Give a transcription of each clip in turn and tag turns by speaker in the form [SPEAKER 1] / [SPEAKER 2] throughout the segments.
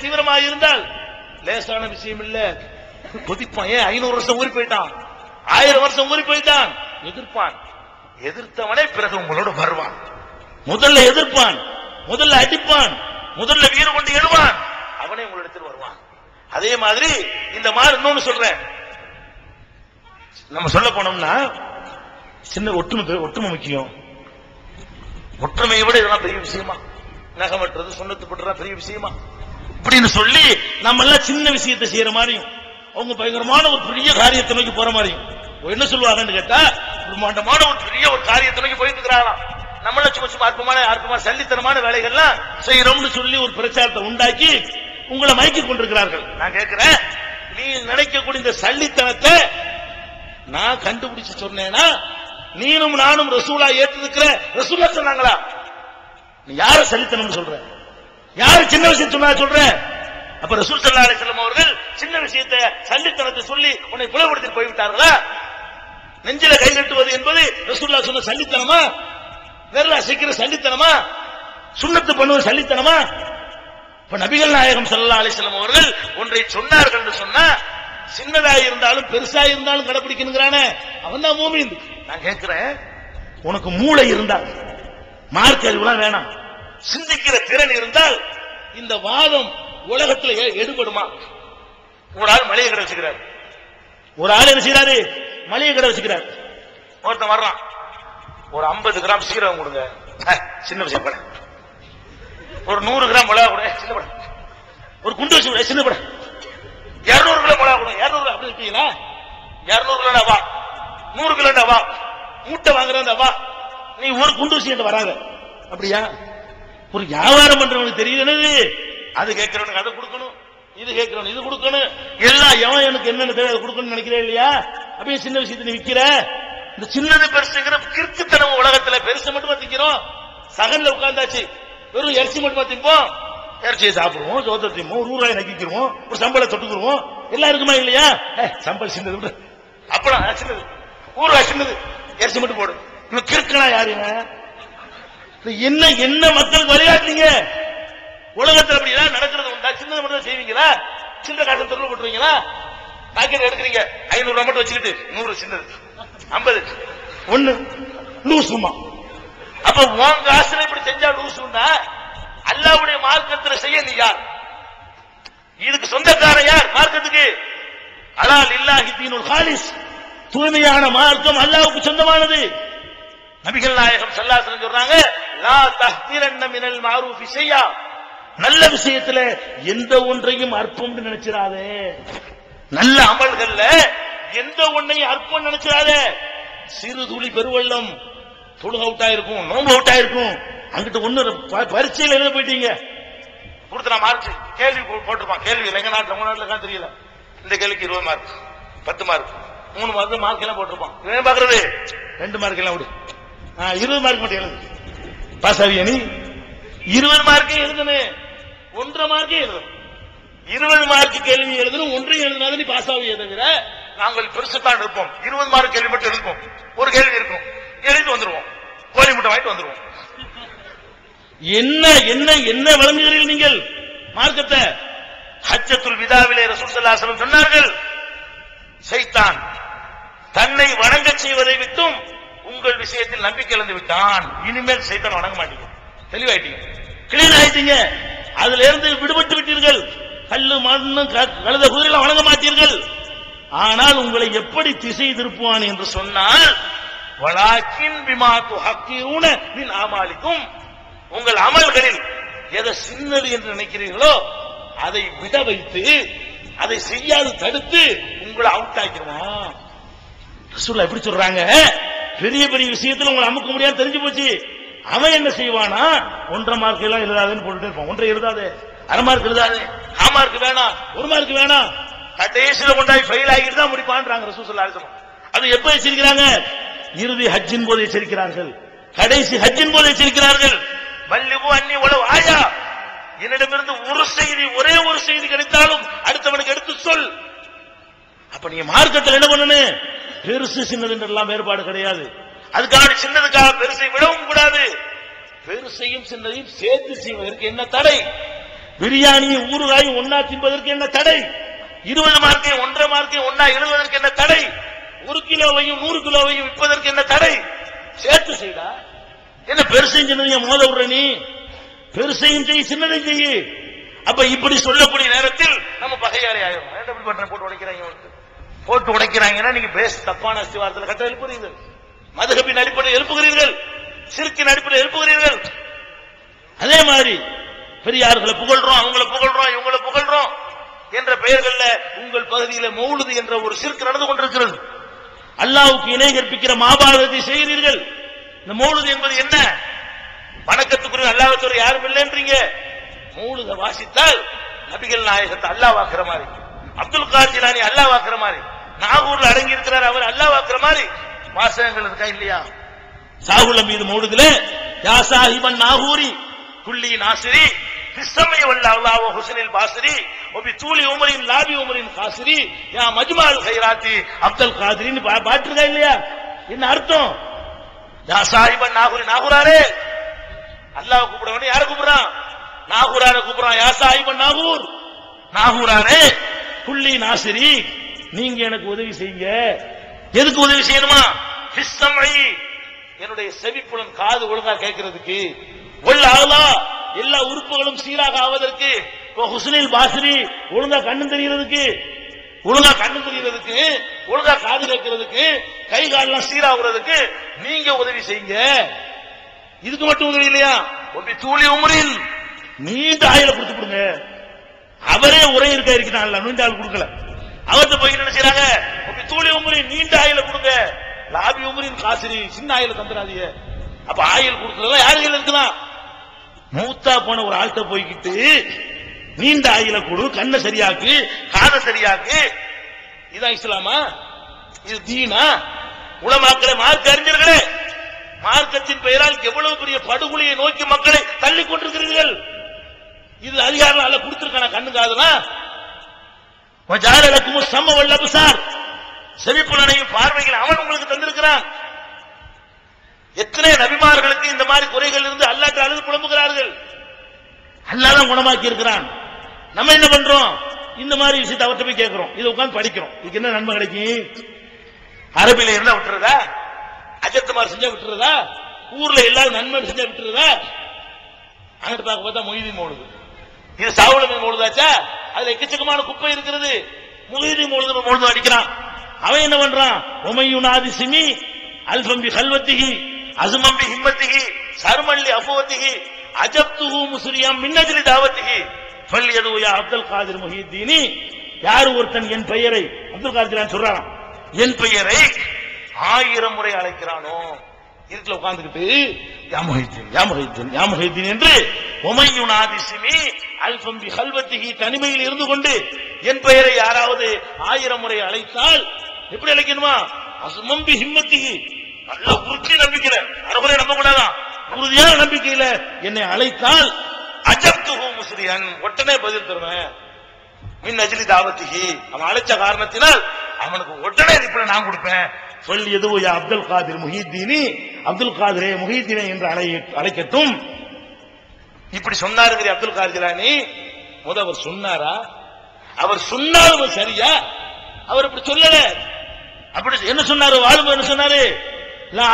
[SPEAKER 1] தீவிரமாக இருந்தால் லேசான விஷயம் இல்ல. கொதிப்பான். ஏன்? ஐநூறு வருஷம் ஊறி போயிட்டான். ஆயிரம் வருஷம் ஊறி போயிட்டான். எதிர்ப்பான். எதிர்த்தவனே பிறகு உங்களோட வருவான். முதல்ல எதிர்ப்பான். முதல்ல அடிப்பான். முதல்ல வீர கொண்டு எழுவான். அவனே உங்களிடத்தில் வருவான். அதே மாதிரி இந்த மாதிரி இன்னொன்னு சொல்றேன். நம்ம சொல்ல போனோம்னா சின்ன ஒற்றுமை ஒற்றுமை முக்கியம். ஒற்றுமையை விட இதெல்லாம் பெரிய விஷயமா? நகமற்றது வெட்டுறது சுண்ணத்து பெரிய விஷயமா? அப்படின்னு சொல்லி நம்ம எல்லாம் சின்ன விஷயத்தை செய்யற மாதிரியும் அவங்க பயங்கரமான ஒரு பெரிய காரியத்தை நோக்கி போற மாதிரியும். என்ன சொல்லுவாங்கன்னு கேட்டா பிரம்மாண்டமான ஒரு பெரிய ஒரு காரியத்தை நோக்கி போயிட்டு இருக்கிறாங்களாம். நம்மள சும்மா சும்மா அற்பமான அற்பமான சல்லித்தனமான வேலைகள்லாம் செய்யறோம்னு சொல்லி ஒரு பிரச்சாரத்தை உண்டாக்கி உங்களை மயக்கி கொண்டிருக்கிறார்கள். நான் கேட்கிறேன் நீ நினைக்கக்கூடிய இந்த சல்லித்தனத்தை நான் கண்டுபிடிச்சு சொன்னேன்னா நீனும் நானும் ரசூலா ஏற்றிருக்கிற ரசூலா சொன்னாங்களா? நீ யார சலித்தனம் சொல்ற? யாரு சின்ன விஷயம் சொன்னா சொல்றேன் அப்ப ரசூல் சல்லா அலிஸ்லாம் அவர்கள் சின்ன விஷயத்தை சல்லித்தனத்தை சொல்லி உன்னை புலப்படுத்தி போய்விட்டார்களா? நெஞ்சில கை கட்டுவது என்பது ரசூல்லா சொன்ன சல்லித்தனமா? வெறும் அசைக்கிற சல்லித்தனமா? சுண்ணத்து பண்ணுவது சல்லித்தனமா? இப்ப நபிகள் நாயகம் சல்லா அலைஹி வஸல்லம் அவர்கள் ஒன்றை சொன்னார்கள் என்று சொன்னா சின்னதா இருந்தாலும் பெருசா இருந்தாலும் கடைபிடிக்கணுங்கிறானே அவன் தான் மூமின். நான் கேட்கிறேன் உனக்கு மூளை இருந்தா மார்க் அறிவுலாம் வேணாம். சிந்திக்கிற திறன் இருந்தால் இந்த வாதம் உலகத்தில் எடுபடுமா? ஒரு ஆள் மளிகை கடை வச்சுக்கிறார். ஒரு ஆள் என்ன செய்யறாரு மளிகை கடை வச்சுக்கிறார். ஒருத்தன் வர்றான். ஒரு 50 கிராம் சீரகம் கொடுங்க. சின்ன விஷயம் படம் ஒரு நூறு கிராம் மிளகா கூட. சின்ன படம் ஒரு குண்டு வச்சு கூட. சின்ன படம் இருநூறு கிலோ மிளகா கூட இருநூறு அப்படி இருக்கீங்களா இருநூறு கிலோ வா. நூறு கிலோ வா. மூட்டை வாங்குறா வா. நீ ஒரு குண்டு வச்சு வராங்க அப்படியா? ஒரு வியாபாரம் பண்றவனுக்கு தெரியுது அது கேட்கிறவனுக்கு அதை கொடுக்கணும் இது கேட்கிறவன் இது கொடுக்கணும். எல்லாம் எவன் எனக்கு என்னென்ன தேவை அதை கொடுக்கணும்னு நினைக்கிறேன் இல்லையா? அப்படியே சின்ன விஷயத்தை நீ விற்கிற இந்த சின்னது பெருசுங்கிற கிறுக்குத்தனம் உலகத்துல பெருசு மட்டுமா திங்கிறோம் சகன்ல உட்கார்ந்தாச்சு. வெறும் இறைச்சி மட்டுமா திம்போம் இறைச்சியை சாப்பிடுவோம் சோத்தை திம்போம் ஒரு ரூபாய் நக்கிக்கிறோம் ஒரு சம்பளம் தொட்டுக்குருவோம். எல்லாம் இருக்குமா இல்லையா? ஏய், சம்பளம் சின்னது விடு. அப்பளம் சின்னது. ஊறுகாய் சின்னது. இறைச்சி மட்டும் போடு. இவன் கிறுக்கனா யாருங்க என்ன என்ன மக்களுக்கு வழிகாட்டுறீங்க உலகத்துல அப்படி எல்லாம் நடக்கிறது உண்டா? சின்னது மட்டும் செய்வீங்களா? சின்ன காசு தொழில் போட்டுருவீங்களா? பாக்கெட் எடுக்கிறீங்க. ஐநூறு ரூபாய் மட்டும் வச்சுக்கிட்டு நூறு சின்னது. ஐம்பது. ஒண்ணு லூசுமா. அப்ப உன் காசுல இப்படி செஞ்சா லூசுன்னா அல்லாவுடைய மார்க்கத்துல செய்ய நீ யார்? இதுக்கு சொந்தக்காரன் யார்? மார்க்கத்துக்கு. அலால் இல்லாஹி தீனுல் ஹாலிஸ். தூய்மையான மார்க்கம் அல்லாவுக்கு சொந்தமானது. நபிகள் நாயகம் ஸல்லல்லாஹு சொல்றாங்க மினல் நல்ல விஷயத்துல எந்த ஒன்றையும் அற்பம் நினைச்சிடாதே நல்ல அமல்கள்ல எந்த ஒன்றையும் அற்பம் நினைச்சிடாதே சிறு துளி பெருவெள்ளம் தொழுக அவுட்டா இருக்கும் நோம்பு அவுட் ஆயிருக்கும் அங்கிட்ட ஒண்ணு ப- எழுத போயிட்டீங்க. கொடுத்தனா மார்க் கேள்வி போ- போட்டிருப்பான். கேள்வி எங்க நாட்டுல உங்க நாட்டுல தெரியல. இந்த கேள்விக்கு இருபது மார்க் பத்து மார்க் மூணு மார்க் மார்க் எல்லாம் போட்டிருப்பான். இவன் பாக்குறது? ரெண்டு மார்க் எல்லாம் விடு. இருபது மார்க் மட்டும் எழுது. பாஸ் ஆவியா இருபது மார்க்கே எழுதுனே. ஒன்றரை மார்க்கே எழுதணும் இருபது மார்க் கேள்வி எழுதணும் ஒன்றையும் எழுதினாலும் நீ பாஸ் ஆகிய தவிர நாங்கள் பெருசுத்தான் இருப்போம் இருபது மார்க் கேள்வி மட்டும் இருக்கும் ஒரு கேள்வி இருக்கும். எழுதி வந்துருவோம். கோழி முட்டை வாங்கிட்டு வந்துருவோம். என்ன என்ன என்ன வழங்குகிறீர்கள் நீங்கள்? மார்க்கத்தை. ஹஜ்ஜத்துல் விதாவிலே ரசூல் ஸல்லல்லாஹு சொன்னார்கள் சைத்தான் தன்னை வணங்கச் செய்வதை விட்டும் உங்கள் விஷயத்தில் நம்பிக்கை இழந்து விட்டான். இனிமேல் சைத்தான் வணங்க மாட்டீங்க. தெளிவாயிட்டீங்க. கிளீன் ஆயிட்டீங்க. அதுல இருந்து விடுபட்டு விட்டீர்கள். கல்லு மண்ணும் கழுத குதிரையில வணங்க மாட்டீர்கள். ஆனால் உங்களை எப்படி திசை திருப்புவான் என்று சொன்னால் வலாக்கின் பிமாத்து ஹக்கீரூன மின் ஆமாலிக்கும். உங்கள் அமல்களில் எதை சின்னது என்று நினைக்கிறீர்களோ அதை விட வைத்து அதை செய்யாது தடுத்து உங்களை அவுட் ஆக்கிடுவான். ரசூல்லா எப்படி சொல்றாங்க. பெரிய பெரிய விஷயத்துல உங்களை அமுக்க முடியாது தெரிஞ்சு போச்சு. அவன் என்ன செய்வானா? ஒன்றரை மார்க் எல்லாம் எழுதாதுன்னு போட்டுட்டே இருப்பான். ஒன்றை எழுதாது. அரை மார்க் எழுதாது. ஆ மார்க் வேணாம். ஒரு மார்க் வேணாம் கடைசியில கொண்டாய் ஃபெயில் ஆகிட்டு தான் முடிப்பான்றாங்க அலைஹி வஸல்லம். அது எப்ப எச்சரிக்கிறாங்க? இறுதி ஹஜ்ஜின் போது எச்சரிக்கிறார்கள். கடைசி ஹஜ்ஜின் போது எச்சரிக்கிறார்கள். வல்லிபு அன்னி உளவு ஆயா. என்னிடமிருந்து ஒரு செய்தி ஒரே ஒரு செய்தி கிடைத்தாலும் அடுத்தவனுக்கு எடுத்து சொல். அப்ப நீங்க மார்க்கத்தில் என்ன பண்ணணும்? பெருசு சின்னது என்றெல்லாம் வேறுபாடு கிடையாது. அதுக்காக சின்னதுக்காக பெருசை விடவும் கூடாது. பெருசையும் சின்னதையும் சேர்த்து செய்வதற்கு என்ன தடை? பிரியாணியும் ஊறுகாயும் ஒன்னா தின்பதற்கு என்ன தடை? இருபது மார்க்கையும் ஒன்றரை மார்க்கையும் ஒன்னா எழுதுவதற்கு என்ன தடை? ஒரு கிலோவையும் நூறு கிலோவையும் விற்பதற்கு என்ன தடை? சேர்த்து செய்டா. என்ன பெருசையும் சின்னதையும் மோத விடுற நீ? பெருசையும் செய் சின்னதையும் செய்யு. அப்ப இப்படி சொல்லக்கூடிய நேரத்தில் நம்ம பகையாளி ஆயிரும். போட்டு உடைக்கிறாங்க? போட்டு உடைக்கிறாங்கன்னா நீங்க பேஸ் தப்பான அஸ்திவாரத்தில் கட்ட எழுப்புறீர்கள். மதுகபின் அடிப்படையில் எழுப்புகிறீர்கள். சிறுக்கின் அடிப்படையில் எழுப்புகிறீர்கள். அதே மாதிரி பெரியார்களை புகழ்றோம் அவங்கள புகழ்றோம் இவங்கள புகழ்றோம் என்ற பெயர்கள்ல உங்கள் பகுதியில் மௌலுது என்ற ஒரு சிறுக்கு நடந்து கொண்டிருக்கிறது. அல்லாவுக்கு இணை கற்பிக்கிற மாபாரதத்தை செய்கிறீர்கள். இந்த மௌலுது என்பது என்ன? வணக்கத்துக்குரிய அல்லாவுத்துறை யாரும் இல்லைன்றீங்க. மௌலுத வாசித்தால் நபிகள் நாயகத்தை அல்லாஹ் வாக்குற மாதிரி அப்துல் கார் ஜிலானி அல்லாஹ் வாக்குற மாதிரி நாகூர்ல அடங்கி இருக்கிறார் அவர் அல்லாஹ் வாக்குற மாதிரி. வாசகங்கள் இருக்கா இல்லையா? சாகுல மீது மௌலுதுல யா சாஹிபன் நாகூரி. குல்லி நாசிரி பிஸ்ஸமை வல்ல அல்லாஹ் ஹுஸ்னில் பாசிரி. ஒபி தூளி உமரின் லாபி உமரின் காசிரி யா மஜ்மால் கைராத்தி அப்துல் காதிரின்னு பா- பாட்டு இருக்கா இல்லையா? என்ன அர்த்தம்? யா சாஹிபன் நாகூரி நாகூராரே. அல்லாஹ் கூப்பிடுறவன் யார கூப்பிடுறான்? நாகூரார கூப்பிடுறான். யா சாஹிபன் நாகூர். நாகூராரே. புள்ளி நாசிரி நீங்க எனக்கு உதவி செய்யுங்க. எதுக்கு உதவி செய்யணுமா? என்னுடைய செவிப்புலன் காது ஒழுங்கா கேட்கறதுக்கு. ஒல்ல ஆளா எல்லா உறுப்புகளும் சீராக ஆவதற்கு. இப்போ ஹுஸ்னில் பாசிரி ஒழுங்கா கண்ணு தெரியறதுக்கு ஒழுங்கா கண்ணு தெரியறதுக்கு ஒழுங்கா காது கேட்கறதுக்கு கை காலெல்லாம் சீராகிறதுக்கு நீங்க உதவி செய்யுங்க. இதுக்கு மட்டும் உதவி இல்லையா? ஒப்பி தூளி உமரின் நீண்ட ஆயில கொடுத்து கொடுங்க. அவரே உரை இருக்க இருக்கிறான்ல நீண்ட ஆள் கொடுக்கல. அவர்கிட்ட போய் என்ன செய்றாங்க? தூளி உமரின் நீண்ட ஆயில கொடுங்க. லாபி உமரின் காசிரி சின்ன ஆயில தந்துடாதீங்க அப்ப ஆயில் கொடுக்கறதெல்லாம் யார் கையில இருக்கலாம் மூத்தா போன ஒரு ஆள்கிட்ட போய்கிட்டு நீண்ட ஆயில கொடு கண்ணை சரியாக்கு காதை சரியாக்கு. இதான் இஸ்லாமா? இது தீனா? உளமாக்களே மார்க்க அறிஞர்களே மார்க்கத்தின் பெயரால் எவ்வளவு பெரிய படுகொலையை நோக்கி மக்களை தள்ளி கொண்டிருக்கிறீர்கள்? இது அதிகாரம் அல்ல கொடுத்திருக்கான கண்ணு காதுனா ஜாரலக்கும் சம்ம வல்லபு சார் செவிப்புலனையும் பார்வைகள் அவன் உங்களுக்கு தந்திருக்கிறான். எத்தனை நபிமார்களுக்கு இந்த மாதிரி குறைகள் இருந்து அல்லாட்ட அழுது புலம்புகிறார்கள்? அல்லாதான் குணமாக்கி இருக்கிறான் நம்ம என்ன பண்றோம்? இந்த மாதிரி விஷயத்தை அவர்கிட்ட போய் கேட்கிறோம். இதை உட்காந்து படிக்கிறோம். இதுக்கு என்ன நன்மை கிடைக்கும் அரபில இருந்தா விட்டுறதா? அஜத்துமார் செஞ்சா விட்டுறதா? ஊர்ல எல்லாரும் நன்மை செஞ்சா விட்டுறதா? அங்கிட்டு பார்க்க பார்த்தா மொய்தி மோடுது இது சாவுலமே மோடுதாச்சா அதுல எக்கச்சக்கமான குப்பை இருக்கிறது. முகிதி மோழுது மோழுது அடிக்கிறான். அவன் என்ன பண்றான்? உமையுனாதி சிமி அல்பம்பி கல்வத்திகி அசுமம்பி ஹிம்மத்திகி சருமல்லி அபுவத்திகி அஜப்துஹு முஸ்ரியம் மின்னஜிலி தாவத்திகி ஃபல்யது எதுவையா அப்துல் காதிர் முஹிதீனி யார் ஒருத்தன் என் பெயரை? அப்துல் காதிரான் சொல்றான்? என் பெயரை ஆயிரம் முறை அழைக்கிறானோ? இருட்டில் உட்கார்ந்துக்கிட்டு யா முஹித்தீன் யாமகைத்தீன் என்று உமையுனாதி அல்பம்பி கல்வத்திகி தனிமையில் இருந்து கொண்டு என் பெயரை யாராவது ஆயிரம் முறை அழைத்தால் எப்படி அழைக்கணுமா? அசுமம்பி ஹிம்மத்திகி. நல்ல உறுதி நம்பிக்கையில. அறகுறை நம்ப கூடாதான் உறுதியான நம்பிக்கையில என்னை அழைத்தால் அஜப்துஹு முஸ்ரியன் உடனே பதில் தருவேன். மின் அஜிலி தாவத்திகி. அவன் அழைச்ச காரணத்தினால் அவனுக்கு உடனே ரிப்ளை நான் கொடுப்பேன். சொல்லி எதுவும் அப்துல் காதிர் முஹித்தீனி. அப்துல் காதிரே முஹித்தீனே என்று அழைக்கட்டும். இப்படி சொன்னாருங்கிற அப்துல் காதிர் ஜிலானி முத அவர் சொன்னாரா? அவர் சொன்னாலும் சரியா? அவர் இப்படி சொல்லல. அப்படி என்ன சொன்னாரு? வாழும் என்ன சொன்னாரு?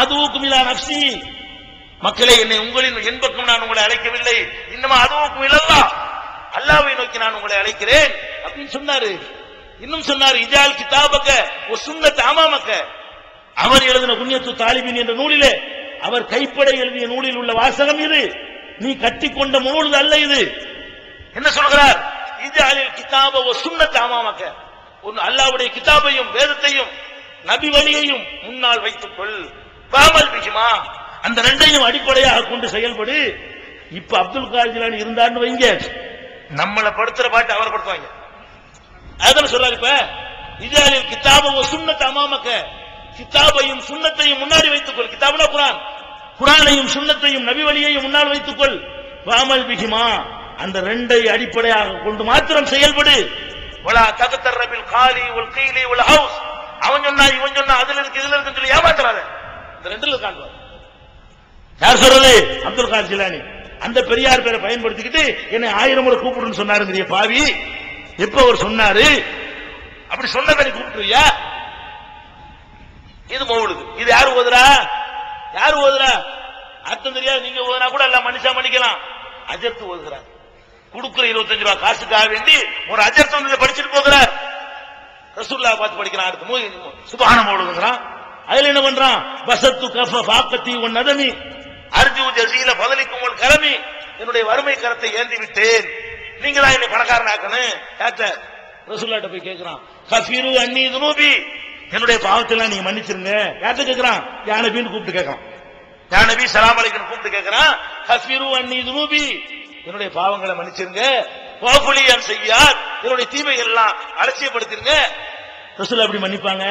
[SPEAKER 1] அதுவுக்கும் இல்லா நப்சி மக்களை என்னை உங்களின் என் பக்கம் நான் உங்களை அழைக்கவில்லை. இன்னும் அதுவுக்கும் இல்லல்லா அல்லாவை நோக்கி நான் உங்களை அழைக்கிறேன் அப்படின்னு சொன்னாரு. இன்னும் சொன்னார் இஜால் கிதாபக்க ஒரு சுண்ணத் ஆமாமக்க அவர் எழுதின புண்ணியத்து தாலிபின் என்ற நூலிலே அவர் கைப்பட எழுதிய நூலில் உள்ள வாசகம் இது. நீ கட்டிக்கொண்ட முழுது அல்ல இது. என்ன சொல்கிறார்? இஜாலில் கிதாப ஒரு சுண்ணத் ஒன்று ஒன்னு அல்லாவுடைய கிதாபையும் வேதத்தையும் நபி வழியையும் முன்னால் வைத்துக் கொள். பாமல் பிகிமா அந்த ரெண்டையும் அடிப்படையாக கொண்டு செயல்படு. இப்ப அப்துல் கார் இருந்தான்னு வைங்க. நம்மளை படுத்துற பாட்டு அவர் படுத்துவாங்க. அதான் சொல்றாரு இப்ப. இஜாலில் கிதாப ஒரு சுண்ணத் கிதாபையும் சுண்ணத்தையும் முன்னாடி வைத்துக்கொள். கிதாபுனா குரான். குரானையும் சுண்ணத்தையும் நபி வழியையும் முன்னால் வைத்துக்கொள். வாமல் பிகிமா அந்த ரெண்டை அடிப்படையாக கொண்டு மாத்திரம் செயல்படு. வலா தகத்தரபில் காலி உல் கீலி உல் ஹவுஸ். அவன் சொன்னா இவன் சொன்னா அதுல இருக்கு இதுல இருக்குன்னு சொல்லி ஏமாத்துறாத. இந்த ரெண்டுல காண்பார் யார் சொல்றது? அப்துல் கார் ஜிலானி. அந்த பெரியார் பேரை பயன்படுத்திக்கிட்டு என்னை ஆயிரம் முறை கூப்பிடுன்னு சொன்னாருங்கிறிய பாவி. எப்ப அவர் சொன்னாரு? அப்படி சொன்னதை நீ கூப்பிட்டுருவியா இது மௌலுது. இது யாரு ஓதுறா? யாரு ஓதுறா? அர்த்தம் தெரியாது. நீங்க ஓதுனா கூட எல்லாம் மனுஷா மன்னிக்கலாம். அஜர்த்து ஓதுகிறார். கொடுக்குற இருபத்தஞ்சு ரூபாய் காசுக்காக வேண்டி ஒரு அஜர்த்து வந்து இதை படிச்சுட்டு போகிறார். ரசூல்லா பார்த்து படிக்கிறான். அடுத்து மூ சுபான மௌலுங்கிறான் அதுல என்ன பண்றான்? வசத்து கஃப பாக்கத்தி உன் நதமி. அர்ஜு ஜசீல பதலிக்கும் உன் கரமி. என்னுடைய வறுமை கரத்தை ஏந்தி விட்டேன் நீங்களா என்னை பணக்காரனாக்கணும். ரசூல்லாட்ட போய் கேட்கிறான். கஃபீரு அன்னி துனூபி. என்னுடைய பாவத்தெல்லாம் நீங்க மன்னிச்சிருங்க. யார்ட்ட கேட்கிறான் யா கூப்பிட்டு கேட்கறான் யா சலாம் அலைக்கும் கூப்பிட்டு கேட்கிறான் கஃபீரு அன்னி துனூபி. என்னுடைய பாவங்களை மன்னிச்சிருங்க. வாபுலியான் செய்யார். என்னுடைய தீமை எல்லாம் அலட்சியப்படுத்திருங்க. ரசூல் அப்படி மன்னிப்பாங்க.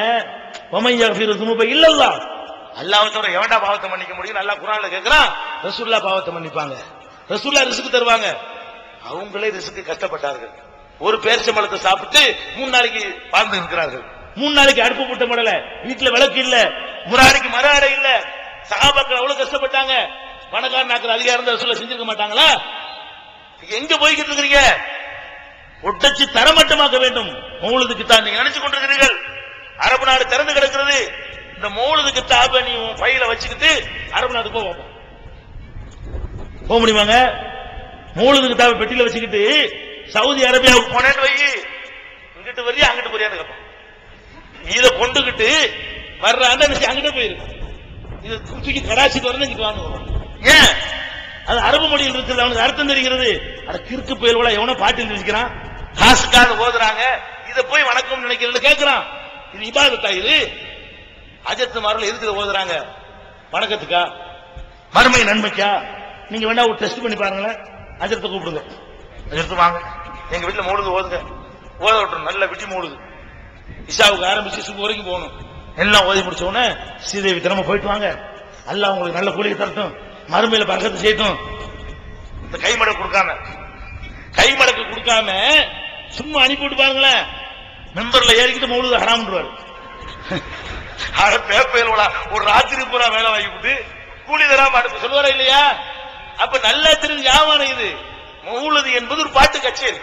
[SPEAKER 1] ஒமையா துணுபை இல்லல்லா. அல்லாஹ் தவிர எவன்டா பாவத்தை மன்னிக்க முடியும் நல்லா குரான்ல கேட்கிறான் ரசூல்லா பாவத்தை மன்னிப்பாங்க. ரசூல்லா ரிசுக்கு தருவாங்க. அவங்களே ரிசுக்கு கஷ்டப்பட்டார்கள். ஒரு பேரிச்சம்பழத்தை சாப்பிட்டு மூணு நாளைக்கு வாழ்ந்து இருக்கிறார்கள். மூணு நாளைக்கு அடுப்பு போட்ட மடல வீட்டுல விளக்கு இல்ல முராடிக்கு மர அடை இல்ல. சகாபாக்கள் அவ்வளவு கஷ்டப்பட்டாங்க. பணக்காரன் ஆக்கிற அதிகாரம் சொல்ல செஞ்சிருக்க மாட்டாங்களா? எங்க போய்கிட்டு இருக்கிறீங்க? ஒட்டச்சு தரமட்டமாக்க வேண்டும். மௌலுதுக்கு தான் நீங்க நினைச்சு கொண்டிருக்கிறீர்கள். அரபு நாடு திறந்து கிடக்கிறது. இந்த மௌலுதுக்கு தாப நீ உன் பையில வச்சுக்கிட்டு அரபு நாடு போவோம் போக முடியுமாங்க? மௌலுதுக்கு தாப பெட்டியில வச்சுக்கிட்டு சவுதி அரேபியாவுக்கு போனேன்னு வை இங்கிட்டு வரியா அங்கிட்டு போறியான்னு கேட்பான் இதை கொண்டுகிட்டு வர்ற அந்த அங்கிட்ட போயிருக்கு இது தூக்கி கடாசி வரணும் இங்கிட்டு வாங்க ஏன்? அது அரபு மொழியில் இருக்கிறது அவனுக்கு அர்த்தம் தெரிகிறது. அட கிறுக்கு புயல்கள எவனோ பாட்டு இருக்கிறான் காசுக்காக ஓதுறாங்க. இதை போய் வணக்கம் நினைக்கிறது கேட்கிறான் இது இபாதத்தா இது? அஜத்து மாரில் எதுக்கு ஓதுறாங்க? வணக்கத்துக்கா? மறுமை நன்மைக்கா? நீங்க வேணா ஒரு டெஸ்ட் பண்ணி பாருங்களேன். அஜத்தை கூப்பிடுங்க. அஜத்து வாங்க. எங்க வீட்டுல மூடுது ஓதுங்க. ஓத விட்டுரும் நல்ல விட்டி மூடுது. இஷாவுக்கு ஆரம்பிச்சு சுப்பு வரைக்கும் போகணும். எல்லாம் ஓதி முடிச்ச உடனே ஸ்ரீதேவி தினமும் போயிட்டு வாங்க. அல்ல உங்களுக்கு நல்ல கூலியை தரட்டும். மறுமையில பறக்கத்து செய்யட்டும். இந்த கைமடக்கு கொடுக்காம கைமடக்கு கொடுக்காம சும்மா அனுப்பிவிட்டு பாருங்களேன். மெம்பர்ல ஏறிக்கிட்டு மௌலுது ஹராம்ன்றாரு அட பேப்பையிலா ஒரு ராத்திரி பூரா வேலை வாங்கி கூலி தராம அனுப்ப சொல்லுவாரா இல்லையா? அப்ப நல்லா தெரிஞ்சு வியாபாரம் இது? மௌலுது என்பது ஒரு பாட்டு கச்சேரி.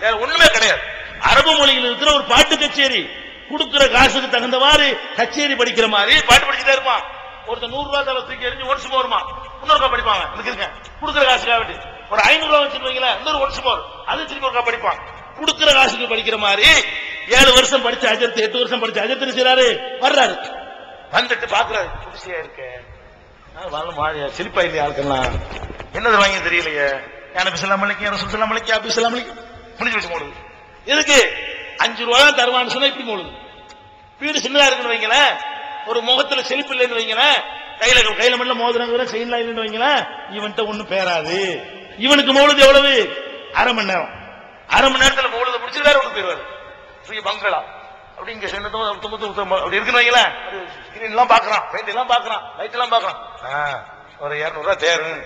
[SPEAKER 1] வேற ஒண்ணுமே கிடையாது. அரபு மொழியில் இருக்கிற ஒரு பாட்டு கச்சேரி. கொடுக்கிற காசுக்கு தகுந்தவாறு கச்சேரி படிக்கிற மாதிரி பாட்டு படிச்சுட்டே இருப்பான். ஒருத்தர் நூறு ரூபாய் தலை தூக்கி எரிஞ்சு ஒன்ஸ் வருமா இன்னொருக்கா படிப்பாங்க இருக்குங்க கொடுக்குற காசுக்காக வேண்டி. ஒரு ஐநூறு ரூபாய் வச்சிருவீங்களா இன்னொரு ஒரு மோர் அது திருப்பி ஒருக்கா படிப்பான் கொடுக்குற காசுக்கு படிக்கிற மாதிரி ஏழு வருஷம் படிச்ச அஜத்து எட்டு வருஷம் படிச்ச அஜர்த்து செய்யறாரு வர்றாரு. வந்துட்டு பாக்குறாரு. குடிசையா இருக்க. சிரிப்பா இல்லையா என்னது வாங்கி தெரியலையே? யானை பிசலாம் மலைக்கு யாரும் சுத்தலாம் மலைக்கு அப்படி சொல்லாம் முடிஞ்சு வச்சு போடுது எதுக்கு? அஞ்சு ரூபா தான் தருவான்னு சொன்னா இப்படி போடுது வீடு சின்னதா இருக்குன்னு வைங்களேன். ஒரு முகத்துல செழிப்பு இல்லைன்னு வைங்களேன். கையில கையில மட்டும் மோதிரங்கிற செயின்லாம் இல்லைன்னு வைங்களேன். இவன்கிட்ட ஒண்ணும் பேராது. இவனுக்கு மௌலுது எவ்வளவு? அரை மணி நேரம். அரை மணி நேரத்துல மௌலுத முடிச்சு வேற ஒன்று போயிருவாரு பெரிய பங்களா அப்படி இங்க சொன்னதும் அப்படி இருக்குன்னு வைங்களேன். ஸ்கிரீன் எல்லாம் பாக்குறான். பெயிண்ட் எல்லாம் பாக்குறான். லைட் எல்லாம் பாக்குறான். ஆ, ஒரு இருநூறு ரூபாய் தேரும்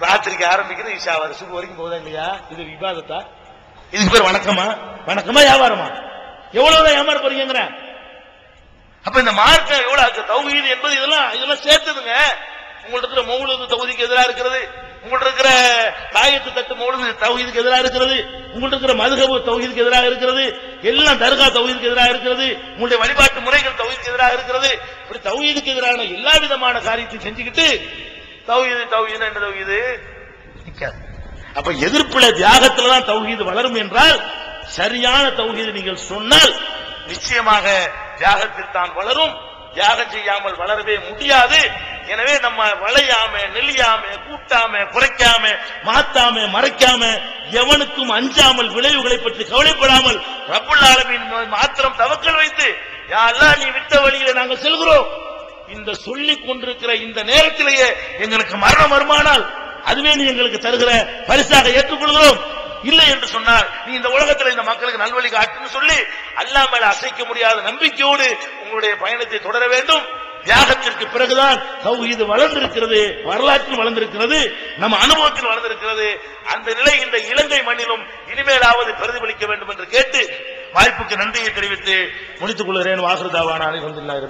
[SPEAKER 1] ராத்திரிக்கு ஆரம்பிக்கிறது ஈஷா வருஷத்துக்கு வரைக்கும் போதா இல்லையா? இது விவாதத்தா? இதுக்கு பேர் வணக்கமா? வணக்கமா வியாபாரமா? எவ்வளவுதான் ஏமாற போறீங்கிறேன் அப்ப இந்த மார்க்கம் எவ்வளவு தௌஹீது என்பது இதெல்லாம் இதெல்லாம் சேர்த்துதுங்க. உங்கள்ட்ட இருக்கிற மௌலுது தௌஹீதுக்கு எதிராக இருக்கிறது. உங்கள்ட்ட இருக்கிற காயத்து தட்டு மௌலுது தௌஹீதுக்கு எதிராக இருக்கிறது. உங்கள்ட்ட இருக்கிற மதுகபு தௌஹீதுக்கு எதிராக இருக்கிறது. எல்லாம் தர்கா தௌஹீதுக்கு எதிராக இருக்கிறது. உங்களுடைய வழிபாட்டு முறைகள் தௌஹீதுக்கு எதிராக இருக்கிறது. இப்படி தௌஹீதுக்கு எதிரான எல்லா விதமான காரியத்தையும் செஞ்சுக்கிட்டு தௌஹீது தௌஹீது என்ன தௌஹீது. நிக்காது அப்ப எதிர்ப்புல தியாகத்துல தான் தௌஹீது வளரும் என்றால் சரியான தௌஹீது நீங்கள் சொன்னால் நிச்சயமாக தியாகத்தில் தான் வளரும். தியாகம் செய்யாமல் வளரவே முடியாது. எனவே நம்ம வளையாம நெல்லியாம கூட்டாம குறைக்காம மாத்தாம மறைக்காம எவனுக்கும் அஞ்சாமல் விளைவுகளை பற்றி கவலைப்படாமல் ரப்புல் ஆலமீன் மாத்திரம் தவக்கல் வைத்து யாரெல்லாம் நீ விட்ட வழியில நாங்கள் செல்கிறோம். இந்த சொல்லிக் கொண்டிருக்கிற இந்த நேரத்திலேயே எங்களுக்கு மரணம் வருமானால் அதுவே நீ எங்களுக்கு தருகிற பரிசாக ஏற்றுக்கொள்கிறோம். இல்லை என்று சொன்னால் நீ இந்த உலகத்தில் இந்த மக்களுக்கு நல்வழி காட்டுன்னு சொல்லி அல்லா மேல அசைக்க முடியாத நம்பிக்கையோடு உங்களுடைய பயணத்தை தொடர வேண்டும். தியாகத்திற்கு பிறகுதான் இது வளர்ந்திருக்கிறது வரலாற்றில் வளர்ந்திருக்கிறது நம்ம அனுபவத்தில் வளர்ந்திருக்கிறது. அந்த நிலை இந்த இலங்கை மண்ணிலும் இனிமேலாவது பிரதிபலிக்க வேண்டும் என்று கேட்டு வாய்ப்புக்கு நன்றியை தெரிவித்து முடித்துக் கொள்கிறேன். வாசுதாவான அலிஹம்துல்லாஹி